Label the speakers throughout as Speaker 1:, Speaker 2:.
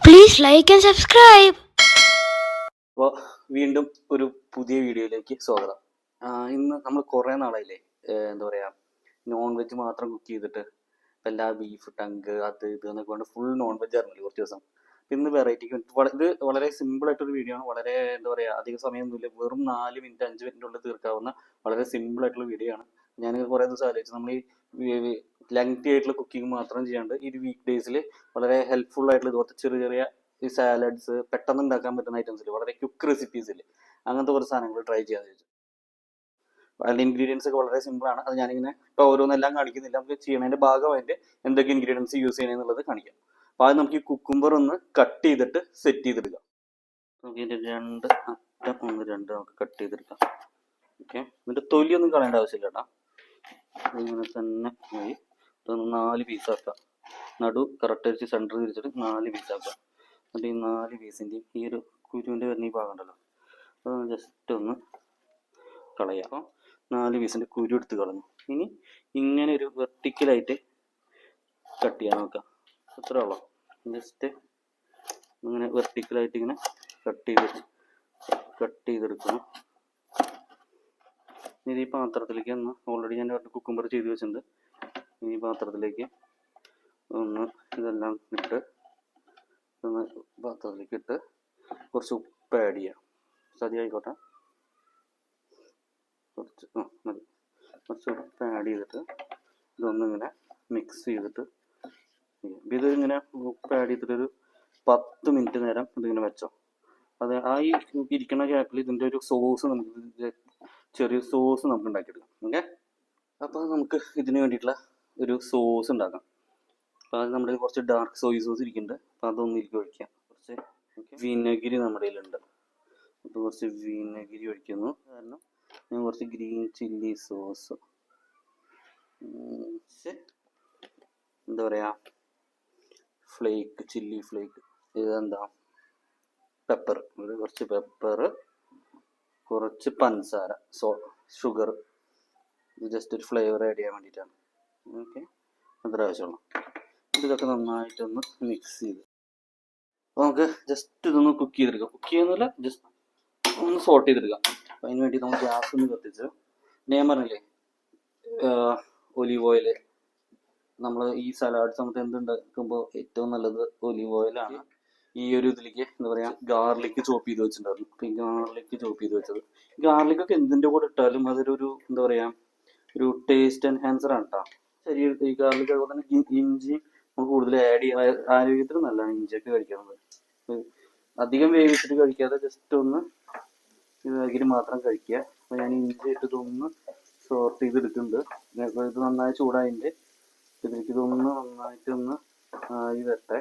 Speaker 1: Please like and subscribe
Speaker 2: അപ്പോൾ വീണ്ടും ഒരു പുതിയ വീഡിയോയിലേക്ക് സ്വാഗതം. ഇന്ന് നമ്മൾ കുറേ നാളായില്ലേ എന്താ പറയുക നോൺ വെജ് മാത്രം കുക്ക് ചെയ്തിട്ട് എല്ലാ ബീഫ് ടങ്ക് അത് ഇത് എന്നൊക്കെ കൊണ്ട് ഫുൾ നോൺ വെജ് ആയിരുന്നല്ലോ കുറച്ച് ദിവസം. ഇന്ന് വെറൈറ്റിക്ക് ഇത് വളരെ സിമ്പിൾ ആയിട്ടൊരു വീഡിയോ ആണ്. വളരെ എന്താ പറയുക അധിക സമയമൊന്നുമില്ല. വെറും നാല് മിനിറ്റ് അഞ്ച് മിനിറ്റിനുള്ളിൽ തീർക്കാവുന്ന വളരെ സിമ്പിൾ ആയിട്ടുള്ള വീഡിയോ ആണ്. ഞാൻ കുറേ ദിവസം ആലോചിച്ചു നമ്മൾ ഈ ലെങ്തി ആയിട്ടുള്ള കുക്കിംഗ് മാത്രം ചെയ്യാണ്ട് ഈ വീക്ക് ഡേയ്സിൽ വളരെ ഹെൽപ്ഫുൾ ആയിട്ടുള്ള ഇതുപോലത്തെ ചെറിയ ചെറിയ ഈ സാലഡ്സ് പെട്ടെന്ന് ഉണ്ടാക്കാൻ പറ്റുന്ന ഐറ്റംസിൽ വളരെ ക്വിക്ക് റെസിപ്പീസിൽ അങ്ങനത്തെ കുറച്ച് സാധനങ്ങൾ ട്രൈ ചെയ്യാൻ ചോദിച്ചു അതിന്റെ ഇൻഗ്രീഡിയൻസ് ഒക്കെ വളരെ സിമ്പിൾ ആണ്. അത് ഞാനിങ്ങനെ ഇപ്പോൾ ഓരോന്നെല്ലാം കാണിക്കുന്നില്ല. നമുക്ക് ചെയ്യണതിന്റെ ഭാഗമായിട്ട് എന്തൊക്കെ ഇൻഗ്രീഡിയൻസ് യൂസ് ചെയ്യണമെന്നുള്ളത് കാണിക്കാം. അപ്പോൾ അത് നമുക്ക് ഈ കുക്കുംബർ ഒന്ന് കട്ട് ചെയ്തിട്ട് സെറ്റ് ചെയ്തെടുക്കാം. നമുക്ക് ഇതിന്റെ രണ്ട് അറ്റം ഒന്ന് രണ്ട് നമുക്ക് കട്ട് ചെയ്തെടുക്കാം. ഓക്കെ എന്നിട്ട് തൊലിയൊന്നും കളയേണ്ട ആവശ്യമില്ല കേട്ടോ. ഇങ്ങനെ തന്നെ മതി നാല് പീസാക്കാം നടു കറക്റ്റ് വെച്ച് സെന്റർ തിരിച്ചിട്ട് നാല് പീസാക്കാം എന്നിട്ട് ഈ നാല് പീസിന്റെയും ഈ ഒരു കുരുവിന്റെ വരുന്ന ഈ ഭാഗം ഉണ്ടല്ലോ അത് ജസ്റ്റ് ഒന്ന് കളയാം. അപ്പോൾ നാല് പീസിന്റെ കുരു എടുത്ത് കളഞ്ഞു. ഇനി ഇങ്ങനെ ഒരു വെർട്ടിക്കലായിട്ട് കട്ട് ചെയ്യാൻ നോക്കാം. അത്ര ഉള്ളൂ. ജസ്റ്റ് ഇങ്ങനെ വെർട്ടിക്കലായിട്ട് ഇങ്ങനെ കട്ട് ചെയ്ത് കട്ട് ചെയ്തെടുക്കണം ഇനി ഈ പാത്രത്തിലേക്ക് ഒന്ന് ഓൾറെഡി ഞാൻ കുക്കുംബർ ചെയ്ത് വെച്ചിട്ടുണ്ട്. ഈ പാത്രത്തിലേക്ക് ഒന്ന് ഇതെല്ലാം ഇട്ട് ഒന്ന് പാത്രത്തിലേക്ക് ഇട്ട് കുറച്ച് ഉപ്പ് ആഡ് ചെയ്യാം. സതി ആയിക്കോട്ടെ. കുറച്ച് ആ മതി. കുറച്ച് ഉപ്പ് ആഡ് ചെയ്തിട്ട് ഇതൊന്നിങ്ങനെ മിക്സ് ചെയ്തിട്ട്. ഇത് ഇങ്ങനെ ഉപ്പ് ആഡ് ചെയ്തിട്ട് ഒരു പത്ത് മിനിറ്റ് നേരം ഇതിങ്ങനെ വെച്ചോ. അത് ആ ഈ ഇരിക്കുന്ന ഗ്യാപ്പിൽ ഇതിന്റെ ഒരു സോസ് നമുക്ക് ചെറിയ സോസ് നമുക്ക് ഉണ്ടാക്കിയെടുക്കാം. ഓക്കെ അപ്പോൾ നമുക്ക് ഇതിന് വേണ്ടിയിട്ടുള്ള ഒരു സോസ് ഉണ്ടാക്കാം. അപ്പോൾ അത് നമ്മുടെ കുറച്ച് ഡാർക്ക് സോയി സോസ് ഇരിക്കുന്നുണ്ട്. അപ്പോൾ അതൊന്നും ഇതിലേക്ക് ഒഴിക്കാം. കുറച്ച് വിനഗിരി നമ്മുടെ കയ്യിലുണ്ട്. അപ്പോൾ കുറച്ച് വിനഗിരി ഒഴിക്കുന്നു. കാരണം ഞാൻ കുറച്ച് ഗ്രീൻ ചില്ലി സോസ് എന്താ പറയുക ഫ്ലേക്ക് ചില്ലി ഫ്ലേക്ക് ഇതെന്താ? പെപ്പർ ഒരു കുറച്ച് പെപ്പർ കുറച്ച് പഞ്ചസാര സോ ഷുഗർ ഇത് ജസ്റ്റ് ഒരു ഫ്ലേവർ ആഡ് ചെയ്യാൻ വേണ്ടിയിട്ടാണ്. ഓക്കെ. അത്ര ഇതൊക്കെ നന്നായിട്ടൊന്ന് മിക്സ് ചെയ്ത്. അപ്പോൾ നമുക്ക് ജസ്റ്റ് ഇതൊന്ന് കുക്ക് ചെയ്തെടുക്കാം. കുക്ക് ചെയ്യുന്നില്ല ജസ്റ്റ് ഒന്ന് സോട്ട് ചെയ്തെടുക്കാം. അപ്പോൾ അതിന് വേണ്ടി നമ്മൾ ഗ്യാസ് ഒന്ന് കത്തിച്ച് ഞാൻ പറഞ്ഞില്ലേ ഒലീവ് ഓയിൽ നമ്മൾ ഈ സലാഡ് സമയത്ത് എന്തുണ്ടാക്കുമ്പോൾ ഏറ്റവും നല്ലത് ഒലീവ് ഓയിലാണ് ഈ ഒരു ഇതിലേക്ക് എന്താ പറയാ ഗാർലിക് ചോപ്പ് ചെയ്ത് വെച്ചിട്ടുണ്ടായിരുന്നു. അപ്പൊ ഗാർലിക് ചോപ്പ് ചെയ്ത് വെച്ചത്. ഗാർലിക് ഒക്കെ എന്തിന്റെ കൂടെ ഇട്ടാലും അതൊരു എന്താ പറയുക ഒരു ടേസ്റ്റ് എൻഹാൻസർ ആണ് കേട്ടോ ശരി ഈ ഗാർലിക് അതുപോലെ തന്നെ ഇഞ്ചി നമുക്ക് കൂടുതൽ ആഡ് ചെയ്യാൻ ആരോഗ്യത്തിന് നല്ലതാണ്. ഇഞ്ചിയൊക്കെ കഴിക്കുന്നത് അധികം വേവിച്ചിട്ട് കഴിക്കാതെ ജസ്റ്റ് ഒന്ന് ഇതാക്കിയിട്ട് മാത്രം കഴിക്കുക. അപ്പൊ ഞാൻ ഇഞ്ചി ഇട്ടിട്ട് ഒന്ന് സോർട്ട് ചെയ്ത് എടുക്കുന്നുണ്ട് അപ്പൊ ഇത് നന്നായി ചൂടായതിന്റെ ഇതിലേക്ക് ഇതൊന്ന് നന്നായിട്ട് ഒന്ന് ആയി വരട്ടെ.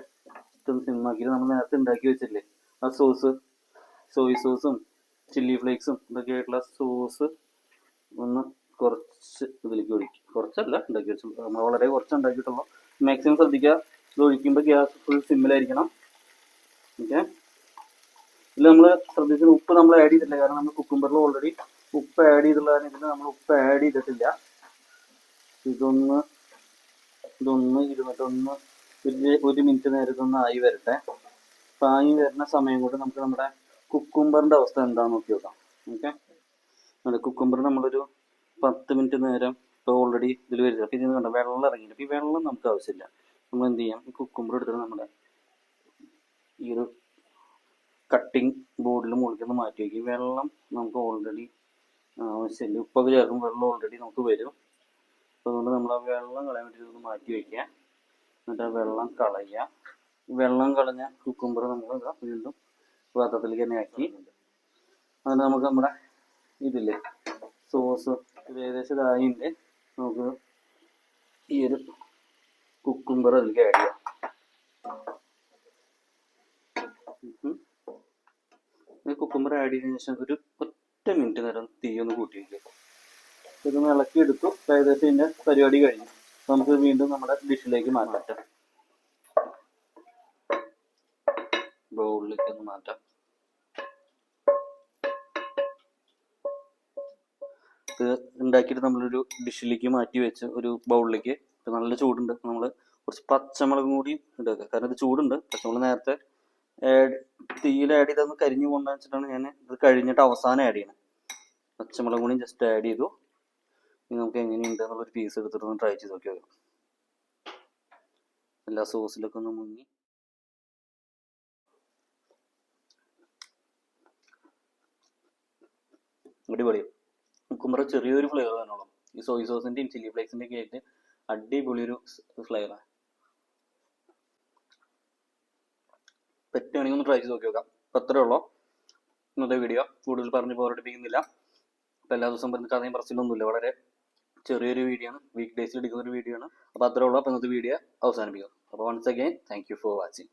Speaker 2: ഇതൊന്ന് നമ്മൾ നേരത്തെ ഉണ്ടാക്കി വെച്ചില്ലേ ആ സോസ് സോയി സോസും ചില്ലി ഫ്ലേക്സും ഇതൊക്കെ ആയിട്ടുള്ള സോസ് ഒന്ന് കുറച്ച് ഇതിലേക്ക് ഒഴിക്കും. കുറച്ചല്ല ഉണ്ടാക്കി വെച്ചു. നമ്മൾ വളരെ കുറച്ച് ഉണ്ടാക്കിയിട്ടുള്ളൂ. മാക്സിമം ശ്രദ്ധിക്കുക. ഇത് ഒഴിക്കുമ്പോൾ ഗ്യാസ് ഫുൾ സിമ്മിലായിരിക്കണം ഓക്കെ ഇതിൽ നമ്മൾ ശ്രദ്ധിച്ചത് ഉപ്പ് നമ്മൾ ആഡ് ചെയ്തിട്ടില്ല. കാരണം നമ്മൾ കുക്കുംബറിൽ ഓൾറെഡി ഉപ്പ് ആഡ് ചെയ്തിട്ടുള്ള ഇതിൽ നമ്മൾ ഉപ്പ് ആഡ് ചെയ്തിട്ടില്ല. ഇതൊന്ന് ഇതൊന്ന് ഇരുന്നിട്ടൊന്ന് ഒരു ഒരു മിനിറ്റ് നേരം ഒന്ന് ആയി വരട്ടെ. അപ്പം ആയി വരുന്ന സമയം കൊണ്ട് നമുക്ക് നമ്മുടെ കുക്കുംബറിന്റെ അവസ്ഥ എന്താണെന്ന് നോക്കി നോക്കാം. ഓക്കെ നമ്മുടെ കുക്കുംബർ നമ്മളൊരു പത്ത് മിനിറ്റ് നേരം ഇപ്പോൾ ഓൾറെഡി ഇതിൽ വരില്ല അപ്പം ഇതിന് കണ്ട വെള്ളം ഇറങ്ങിയില്ല അപ്പോൾ ഈ വെള്ളം നമുക്ക് ആവശ്യമില്ല. നമ്മൾ എന്ത് ചെയ്യാം? ഈ കുക്കുമ്പർ എടുത്തിട്ട് നമ്മുടെ ഈ ഒരു കട്ടിങ് ബോർഡിൽ മുകളിൽ മാറ്റി വയ്ക്കും വെള്ളം നമുക്ക് ഓൾറെഡി ആവശ്യമില്ല ഉപ്പൊക്കെ ചേർക്കും. വെള്ളം ഓൾറെഡി നമുക്ക് വരും. അപ്പോൾ അതുകൊണ്ട് നമ്മൾ ആ വെള്ളം കളയാൻ വേണ്ടി മാറ്റി വയ്ക്കുക എന്നിട്ട് ആ വെള്ളം കളയുക. വെള്ളം കളഞ്ഞ കുക്കുമ്പർ നമ്മൾ വീണ്ടും പാത്രത്തിലേക്ക് തന്നെ ആക്കി. അതിന് നമുക്ക് നമ്മുടെ ഇതില്ലേ സോസ് ഇത് ഏകദേശം ഇതായിന്റെ നമുക്ക് ഈ ഒരു കുക്കുംബർ അതിലേക്ക് ആഡ് ചെയ്യാം. കുക്കുംബർ ആഡ് ചെയ്തതിനു ശേഷം ഒരു ഒറ്റ മിനിറ്റ് നേരം തീ ഒന്ന് കൂട്ടി ഇതൊന്ന് ഇളക്കി എടുത്തു. ഏകദേശം ഇതിന്റെ പരിപാടി കഴിഞ്ഞു. നമുക്ക് വീണ്ടും നമ്മുടെ ഡിഷിലേക്ക് മാറ്റാം. ബൗളിലേക്ക് ഒന്ന് മാറ്റാം. ഇത് ഉണ്ടാക്കിയിട്ട് നമ്മളൊരു ഡിഷിലേക്ക് മാറ്റി വെച്ച് ഒരു ബൗളിലേക്ക് നല്ല ചൂടുണ്ട്. നമ്മൾ കുറച്ച് പച്ചമുളകും കൂടി ഉണ്ടാക്കുക കാരണം ഇത് ചൂടുണ്ട്. പച്ചമുളക് നേരത്തെ തീയിൽ ആഡ് ചെയ്തൊന്ന് കരിഞ്ഞു കൊണ്ടെന്ന് വെച്ചിട്ടാണ് ഞാൻ ഇത് കഴിഞ്ഞിട്ട് അവസാനം ആഡ് ചെയ്യണം. പച്ചമുളക് കൂടി ജസ്റ്റ് ആഡ് ചെയ്തു. ഇനി നമുക്ക് എങ്ങനെയുണ്ട് എന്നുള്ളൊരു പീസ് എടുത്തിട്ട് ഒന്ന് ട്രൈ ചെയ്ത് നോക്കിയോ നോക്കാം എല്ലാ സോസിലൊക്കെ ഒന്ന് മുങ്ങി. അടിപൊളി. കുക്കുമ്പറ ചെറിയൊരു ഫ്ലേവർ വേണോളൂ. ഈ സോയ് സോസിന്റെയും ചില്ലി ഫ്ലേക്സിന്റെ ഒക്കെ ആയിട്ട് അടിപൊളി ഒരു ഫ്ലേവറാണ് പറ്റുകയാണെങ്കിൽ ഒന്ന് ട്രൈ ചെയ്ത് നോക്കി നോക്കാം. അപ്പം അത്രേ ഉള്ളൂ. ഇന്നത്തെ വീഡിയോ കൂടുതൽ പറഞ്ഞ് പോരടിപ്പിക്കുന്നില്ല. അപ്പം എല്ലാ ദിവസവും പറഞ്ഞ കഥയും പറച്ചിലൊന്നുമില്ല. വളരെ ചെറിയൊരു വീഡിയോ ആണ്. വീക്ക് ഡേയ്സിൽ എടുക്കുന്ന ഒരു വീഡിയോ ആണ്. അപ്പോൾ അത്രേ ഉള്ളൂ. അപ്പോൾ ഇന്നത്തെ വീഡിയോ അവസാനിപ്പിക്കാം. അപ്പോൾ once again thank you for watching